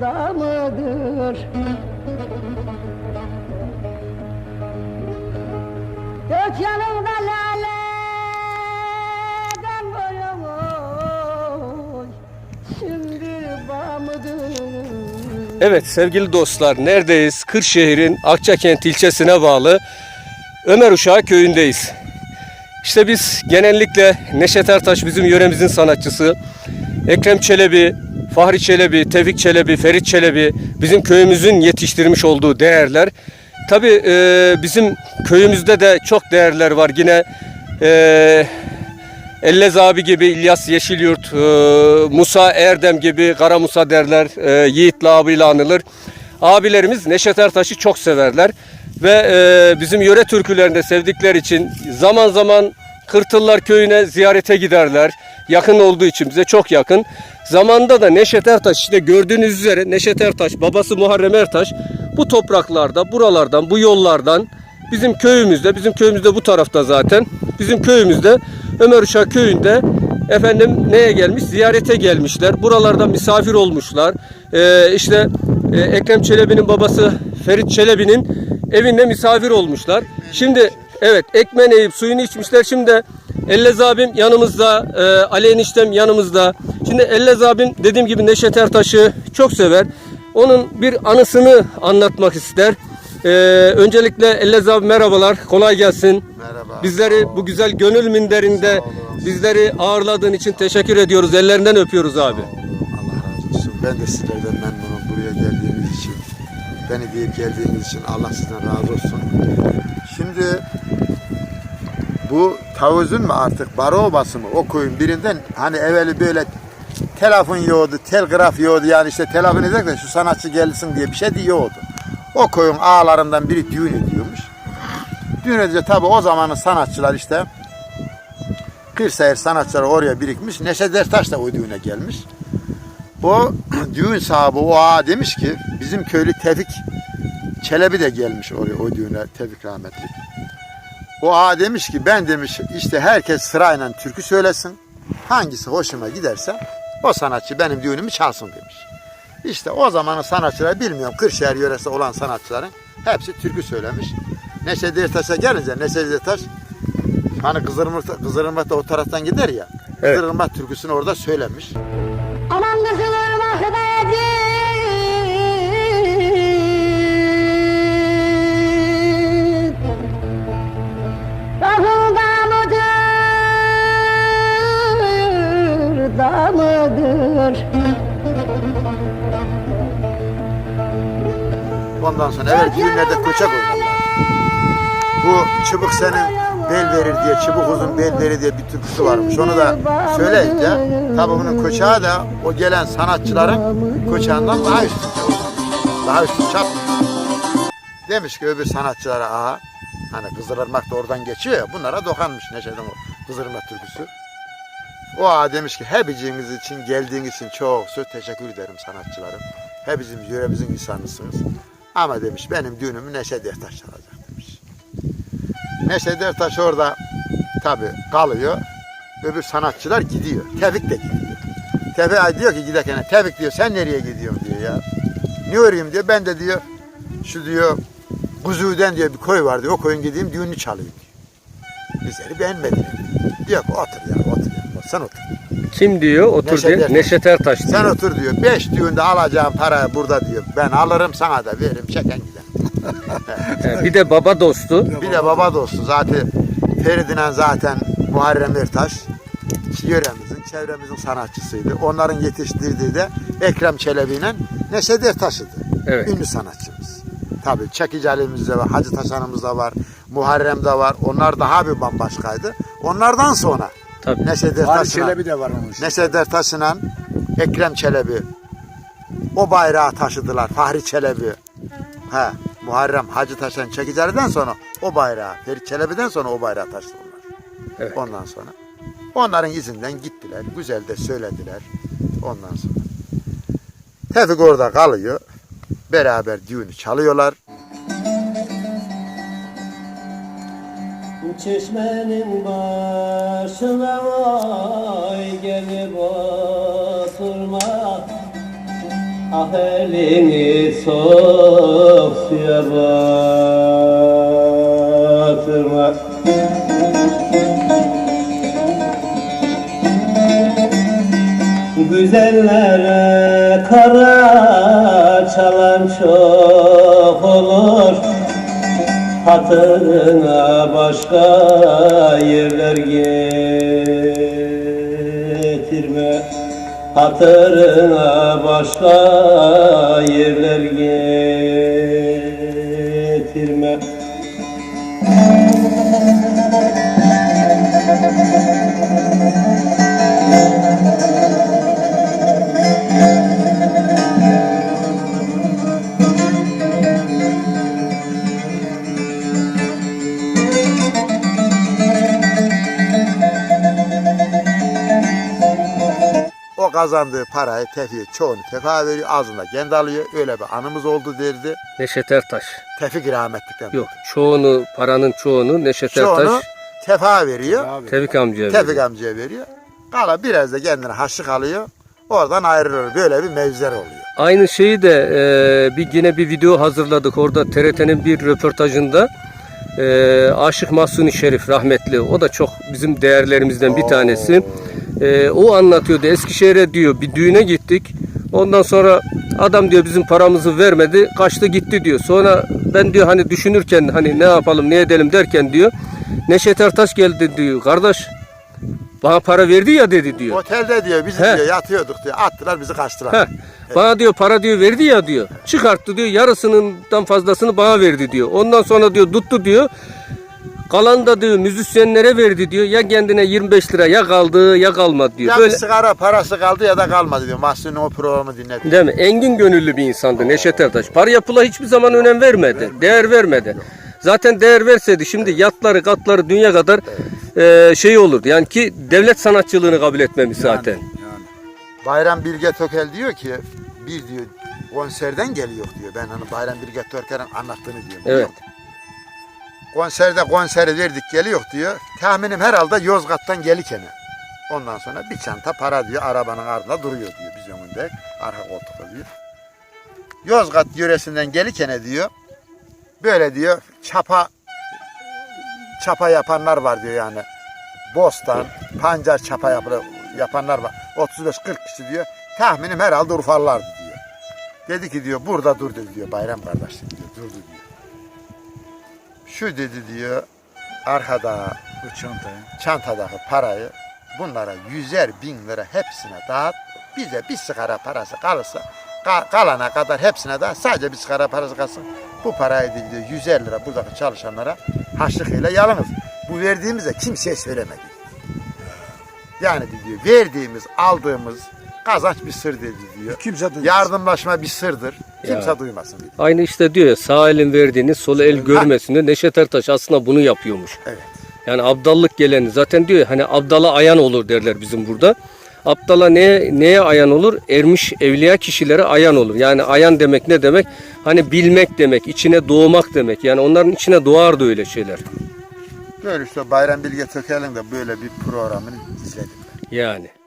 mıdır, da mıdır? Dört yanımda laleden boyamış Sümbül bağ mıdır? Evet sevgili dostlar neredeyiz? Kırşehir'in Akçakent ilçesine bağlı Ömer Uşağı köyündeyiz. İşte biz genellikle Neşet Ertaş bizim yöremizin sanatçısı. Ekrem Çelebi, Fahri Çelebi, Tevfik Çelebi, Ferit Çelebi bizim köyümüzün yetiştirmiş olduğu değerler. Tabi bizim köyümüzde de çok değerler var. Yine e, Ellez abi gibi İlyas Yeşilyurt, e, Musa Erdem gibi Kara Musa derler, e, Yiğitli abiyle anılır. Abilerimiz Neşet Ertaş'ı çok severler ve e, bizim yöre türkülerini de sevdikleri için zaman zaman Kırtıllar köyüne ziyarete giderler. Yakın olduğu için bize çok yakın. Zamanda da Neşet Ertaş işte gördüğünüz üzere Neşet Ertaş babası Muharrem Ertaş bu topraklarda buralardan bu yollardan bizim köyümüzde bizim köyümüzde bu tarafta zaten. Bizim köyümüzde Ömer Uşak köyünde efendim neye gelmiş? Ziyarete gelmişler. Buralarda misafir olmuşlar. Ee, işte e, Ekrem Çelebi'nin babası Ferit Çelebi'nin evinde misafir olmuşlar. Şimdi evet ekmeğini yiyip suyunu içmişler şimdi Ellez abim yanımızda, e, Ali eniştem yanımızda. Şimdi Ellez abim dediğim gibi Neşet Ertaş'ı çok sever. Onun bir anısını anlatmak ister. E, öncelikle Ellez abi merhabalar, kolay gelsin. Merhaba. Bizleri bu güzel gönül minderinde bizleri ağırladığın için teşekkür ediyoruz. Ellerinden öpüyoruz abi. Allah razı olsun. Ben de sizlerden memnunum buraya geldiğiniz için. Beni deyip geldiğiniz için Allah sizden razı olsun. Şimdi bu tavuzun mu artık baro obası mı o köyün birinden hani evveli böyle telefon yoğdu, telgraf yoğdu yani işte telefon ederken şu sanatçı gelsin diye bir şey diyordu. O köyün ağalarından biri düğün ediyormuş. Düğün edince tabi o zamanın sanatçılar işte Kırşehir sanatçıları oraya birikmiş. Neşet Ertaş da o düğüne gelmiş. O düğün sahibi o ağa demiş ki bizim köylü Tevfik Çelebi de gelmiş oraya o düğüne Tevfik rahmetli. O ağa demiş ki ben demiş işte herkes sırayla türkü söylesin. Hangisi hoşuma giderse o sanatçı benim düğünümü çalsın demiş. İşte o zamanın sanatçıları bilmiyorum Kırşehir yöresi olan sanatçıların hepsi türkü söylemiş. Neşet Ertaş'a gelince Neşet Ertaş hani Kızılırmak, Kızılırmak da o taraftan gider ya. Evet. Kızılırmak türküsünü orada söylemiş. Mıdır? Ondan sonra evet düğünlerde köçek oynarlar. Bu çubuk senin bel verir diye, çubuk uzun bel verir diye bir türküsü varmış. Onu da söyleyince tabi bunun köçeği de o gelen sanatçıların köçeğinden daha üstün Daha üstün çap. Demiş ki öbür sanatçılara aha hani Kızılırmak da oradan geçiyor ya bunlara dokanmış Neşet'in o Kızılırmak türküsü. O ağa demiş ki hepiniz için geldiğiniz için çok söz teşekkür ederim sanatçılarım. Hepimiz yöremizin insanısınız. Ama demiş benim düğünümü Neşet Ertaş çalacak demiş. Neşet Ertaş orada tabi kalıyor. Öbür sanatçılar gidiyor. Tevfik de gidiyor. Tevfik diyor ki giderken Tevfik diyor sen nereye gidiyorsun diyor ya. Ne öreyim diyor. Ben de diyor şu diyor Kuzu'den diyor bir koy var diyor. O koyun gideyim düğünü çalayım diyor. Bizleri beğenmediler. Diyor ki otur ya otur ya. Sen otur. Kim diyor? Otur Neşet diyor. Ertaş. Neşet Ertaş diyor. Sen otur diyor. Beş düğünde alacağım para burada diyor. Ben alırım sana da veririm çeken gider. He, bir de baba dostu. Bir de baba dostu zaten Feridinen zaten Muharrem Ertaş yöremizin, çevremizin sanatçısıydı. Onların yetiştirdiği de Ekrem Çelebi ile Neşet Ertaş'ıdı. Evet. Ünlü sanatçımız. Tabii Çekici Ali'miz de var, Hacı Taşan'ımız da var, Muharrem de var. Onlar daha bir bambaşkaydı. Onlardan sonra Tabii. Neşet Ertaş'la Çelebi de var onun. Neşet Ertaş'la Ekrem Çelebi o bayrağı taşıdılar. Fahri Çelebi. He, Muharrem Hacı Taşan Çekicali'den sonra o bayrağı, Ferit Çelebi'den sonra o bayrağı taşıdılar. Evet. Ondan sonra onların izinden gittiler. Güzel de söylediler. Ondan sonra Tevfik orada kalıyor. Beraber düğünü çalıyorlar. Çeşmenin başına vay gelip oturma. Ah elini soğuk suya batırma. Güzellere kara çalan çok olur Hatırına başka yerler getirme. Hatırına başka yerler getirme kazandığı parayı Tevfik'e çoğunu Tevfik'e veriyor. Azında kendi alıyor. Öyle bir anımız oldu derdi. Neşet Ertaş Tevfik rahmetlikten. Yok çoğunu paranın çoğunu Neşet Çoğunu Ertaş Tevfik'e veriyor. Tevfik amcaya Tevfik veriyor. amcaya veriyor. Kala biraz da kendine haşlık alıyor. Oradan ayrılıyor. Böyle bir mevziler oluyor. Aynı şeyi de e, bir yine bir video hazırladık orada TRT'nin bir röportajında e, Aşık Mahsuni Şerif rahmetli o da çok bizim değerlerimizden bir tanesi. E, o anlatıyordu Eskişehir'e diyor bir düğüne gittik. Ondan sonra adam diyor bizim paramızı vermedi kaçtı gitti diyor. Sonra ben diyor hani düşünürken hani ne yapalım ne edelim derken diyor Neşet Ertaş geldi diyor kardeş bana para verdi ya dedi diyor. Otelde diyor biz He. diyor yatıyorduk diyor. Attılar bizi kaçtılar. Heh, bana diyor para diyor verdi ya diyor. Çıkarttı diyor yarısından fazlasını bana verdi diyor. Ondan sonra diyor tuttu diyor. Kalan da diyor müzisyenlere verdi diyor. Ya kendine 25 lira ya kaldı ya kalmadı diyor. Ya Böyle bir sigara parası kaldı ya da kalmadı diyor. Mahsun'un o programı dinledim. değil mi? Engin gönüllü bir insandı Neşet Ertaş. Paraya pula hiçbir zaman önem vermedi. Değer vermedi. Zaten değer verseydi şimdi yatları katları dünya kadar e, şey olurdu. Yani ki devlet sanatçılığını kabul etmemiş zaten. Bayram Bilge Tökel diyor ki bir diyor konserden geliyor diyor. Ben hani Bayram Bilge Tökel'in anlattığını diyorum. Evet. Konserde konseri verdik geliyor diyor. Tahminim herhalde Yozgat'tan gelikene. Ondan sonra bir çanta para diyor arabanın ardında duruyor diyor biz önünde. Arka koltukta diyor. Yozgat yöresinden gelikene diyor. Böyle diyor çapa çapa yapanlar var diyor yani. Bostan, pancar çapa yapanlar var. 35-40 kişi diyor. Tahminim herhalde Urfalılardı diyor. Dedi ki diyor burada dur dedi diyor Bayram kardeşim diyor. Durdu diyor. Şu dedi diyor arkada Bu çantayı. çantadaki parayı bunlara yüzer bin lira hepsine dağıt. Bize bir sigara parası kalırsa ka- kalana kadar hepsine dağıt. Sadece bir sigara parası kalsın. Bu parayı dedi diyor 150 lira buradaki çalışanlara haşlıkıyla yalınız. Bu verdiğimizde kimseye söylemedi. Yani diyor verdiğimiz aldığımız kazanç bir sır dedi diyor. Kimse duymaz. Yardımlaşma bir sırdır. Kimse duymasın dedi. Aynı işte diyor ya sağ elin verdiğini sol el görmesin diyor. Neşet Ertaş aslında bunu yapıyormuş. Evet. Yani abdallık geleni zaten diyor ya, hani abdala ayan olur derler bizim burada. Abdala neye, neye ayan olur? Ermiş evliya kişilere ayan olur. Yani ayan demek ne demek? Hani bilmek demek, içine doğmak demek. Yani onların içine doğardı öyle şeyler. Böyle işte Bayram Bilge Tökel'in de böyle bir programını izledim. Yani. Evet.